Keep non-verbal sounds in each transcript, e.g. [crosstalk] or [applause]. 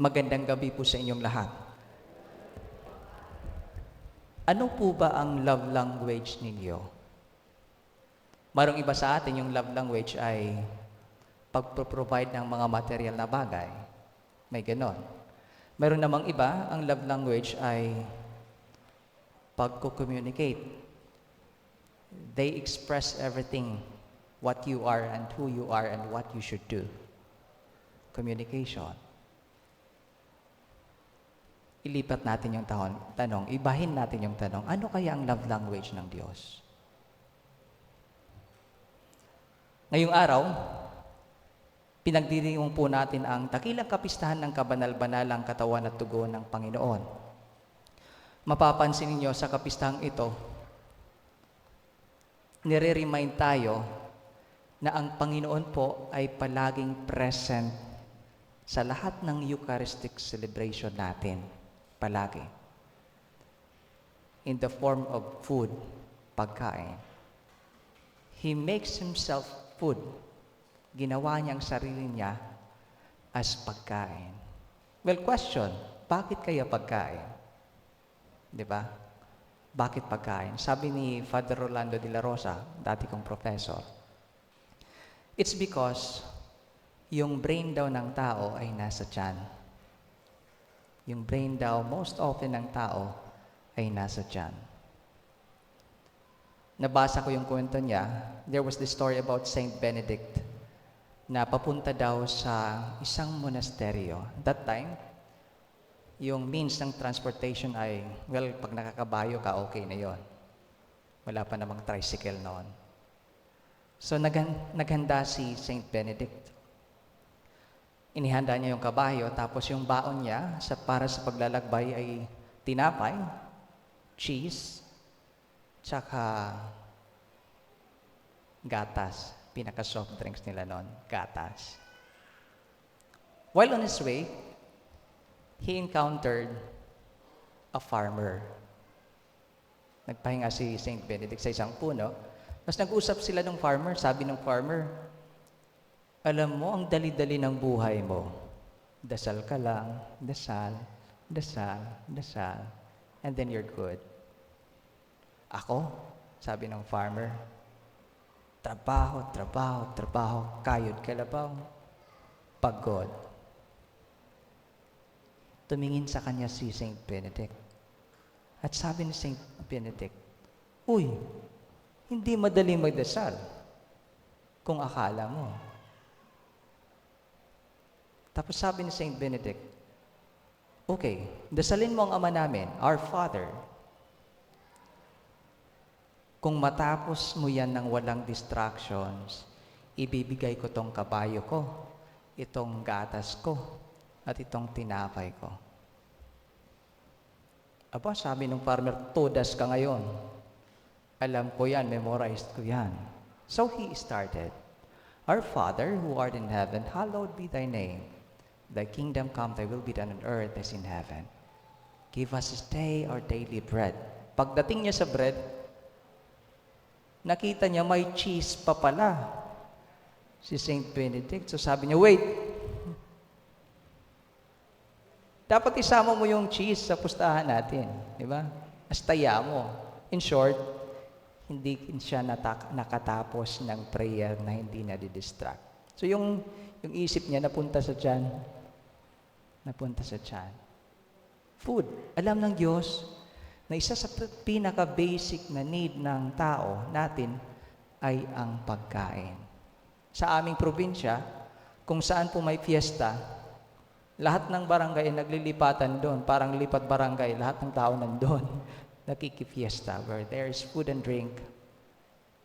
Magandang gabi po sa inyong lahat. Ano po ba ang love language ninyo? Marong iba sa atin yung love language ay pagpro-provide ng mga material na bagay. May ganon. Meron namang iba, ang love language ay pagko-communicate. They express everything, what you are and who you are and what you should do. Communication. Ilipat natin yung tahon, tanong, ibahin natin yung tanong, ano kaya ang love language ng Diyos? Ngayong araw, pinagdiriwang po natin ang takilang kapistahan ng kabanal-banalang katawan at tugon ng Panginoon. Mapapansin ninyo sa kapistahang ito, nire-remind tayo na ang Panginoon po ay palaging present sa lahat ng Eucharistic celebration natin. Palagi. In the form of food, pagkain. He makes himself food. Ginawa niyang sarili niya as pagkain. Well, question, bakit kaya pagkain? Di ba? Bakit pagkain? Sabi ni Father Rolando de la Rosa, dati kong professor, it's because yung brain daw ng tao ay nasa tiyan. Yung brain daw, most often ng tao, ay nasa tiyan. Nabasa ko yung kwento niya, there was this story about Saint Benedict na papunta daw sa isang monasteryo. That time, yung means ng transportation ay, well, pag nakakabayo ka, okay na yon. Wala pa namang tricycle noon. So naghan- naghanda si Saint Benedict. Inihanda niya yung kabayo, tapos yung baon niya sa, para sa paglalakbay ay tinapay, cheese, tsaka gatas. Pinaka-soft drinks nila noon, gatas. While on his way, he encountered a farmer. Nagpahinga si St. Benedict sa isang puno. Mas nag-usap sila ng farmer. Sabi ng farmer, alam mo, ang dali-dali ng buhay mo. Dasal ka lang, dasal, dasal, dasal, and then you're good. Ako, sabi ng farmer, trabaho, trabaho, trabaho, kayod kalabaw, pagod. Tumingin sa kanya si St. Benedict. At sabi ni St. Benedict, Uy, hindi madali magdasal kung akala mo. Tapos sabi ni St. Benedict, Okay, dasalin mo ang ama namin, our Father. Kung matapos mo yan ng walang distractions, ibibigay ko tong kabayo ko, itong gatas ko, at itong tinapay ko. Aba, sabi ng farmer, todas ka ngayon. Alam ko yan, memorized ko yan. So he started, Our Father who art in heaven, hallowed be thy name. Thy kingdom come, thy will be done on earth as in heaven. Give us this day our daily bread. Pagdating niya sa bread, nakita niya may cheese pa pala. Si St. Benedict. So sabi niya, wait, dapat isama mo yung cheese sa pustahan natin. Di ba? Astaya mo. In short, hindi siya natak- nakatapos ng prayer na hindi na distract. So yung, yung isip niya napunta sa tiyan. Napunta sa tiyan. Food. Alam ng Diyos na isa sa pinaka-basic na need ng tao natin ay ang pagkain. Sa aming probinsya, kung saan po may fiesta, lahat ng barangay ay naglilipatan doon. Parang lipat barangay, lahat ng tao nandun. [laughs] Nakikifiesta. Where there is food and drink,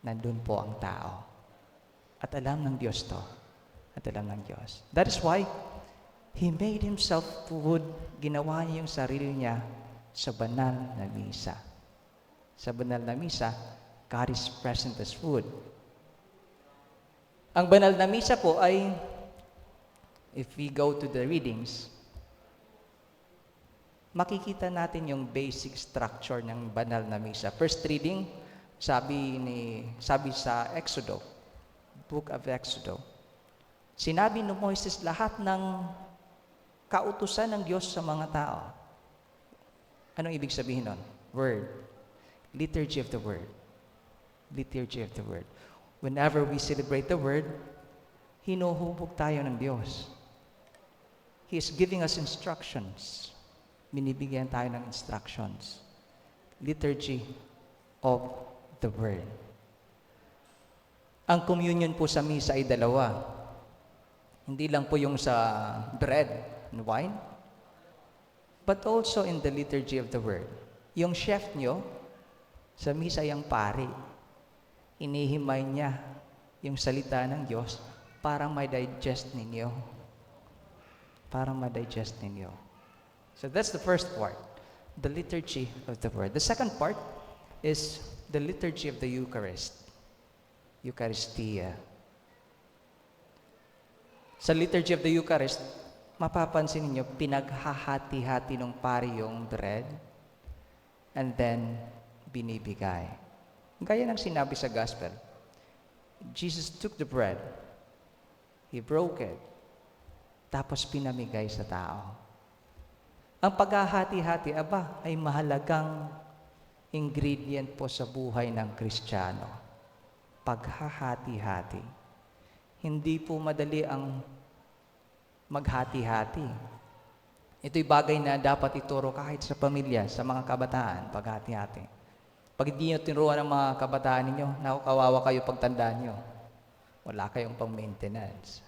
nandun po ang tao. At alam ng Diyos to. At alam ng Diyos. That is why, He made Himself food. Ginawa niya yung sarili niya sa banal na misa. Sa banal na misa, God is present as food. Ang banal na misa po ay if we go to the readings, makikita natin yung basic structure ng banal na misa. First reading, sabi ni sabi sa Exodo, Book of Exodo. Sinabi ni Moises lahat ng kautusan ng Diyos sa mga tao. Anong ibig sabihin nun? Word. Liturgy of the Word. Liturgy of the Word. Whenever we celebrate the Word, hinuhubog tayo ng Diyos. He is giving us instructions. Binibigyan tayo ng instructions. Liturgy of the Word. Ang communion po sa misa ay dalawa. Hindi lang po yung sa bread and wine, but also in the liturgy of the Word. Yung chef nyo, sa misa yung pari, inihimay niya yung salita ng Diyos para ma-digest ninyo. Para ma-digest ninyo. So that's the first part, the liturgy of the Word. The second part is the liturgy of the Eucharist. Eucharistia. Sa liturgy of the Eucharist, mapapansin ninyo, pinaghahati-hati ng pari yung bread and then binibigay. Gaya ng sinabi sa gospel, Jesus took the bread, He broke it, tapos pinamigay sa tao. Ang paghahati-hati, aba, ay mahalagang ingredient po sa buhay ng Kristiyano. Paghahati-hati. Hindi po madali ang maghati-hati. Ito'y bagay na dapat ituro kahit sa pamilya, sa mga kabataan, paghati-hati. Pag hindi nyo tinuruan ng mga kabataan ninyo, naku, kawawa kayo pagtanda nyo. Wala kayong pang-maintenance.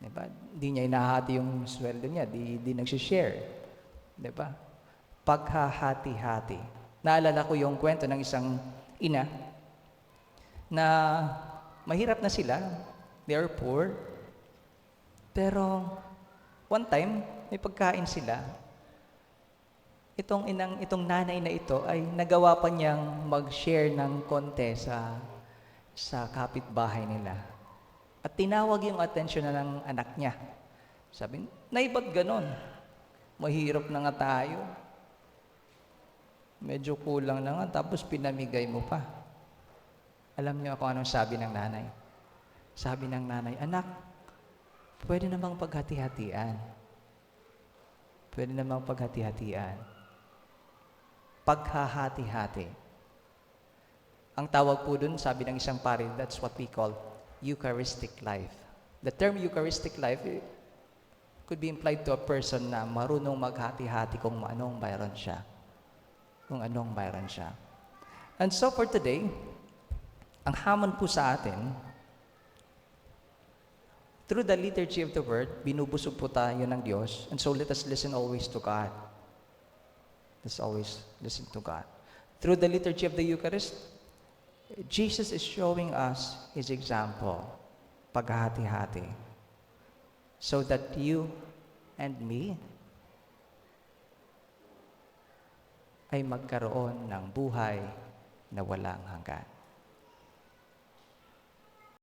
Diba? Hindi niya inahati yung sweldo niya, di, di nagsishare. Diba? Paghahati-hati. Naalala ko yung kwento ng isang ina na mahirap na sila, they are poor, pero one time, may pagkain sila. Itong inang itong nanay na ito ay nagawa pa niyang mag-share ng konti sa sa kapitbahay nila. At tinawag yung atensyon na ng anak niya. Sabi, Nay, ba't ganon? Mahirap na nga tayo. Medyo kulang na nga, tapos pinamigay mo pa. Alam niyo ako anong sabi ng nanay? Sabi ng nanay, anak, pwede namang paghati-hatian. Pwede namang paghati-hatian. Paghahati-hati. Ang tawag po dun, sabi ng isang pari, that's what we call Eucharistic life. The term Eucharistic life eh, could be implied to a person na marunong maghati-hati kung anong mayroon siya. Kung anong mayroon siya. And so for today, ang hamon po sa atin, through the liturgy of the word, binubusog po tayo ng Diyos. And so let us listen always to God. Let's always listen to God. Through the liturgy of the Eucharist, Jesus is showing us His example, paghahati-hati, so that you and me ay magkaroon ng buhay na walang hanggan.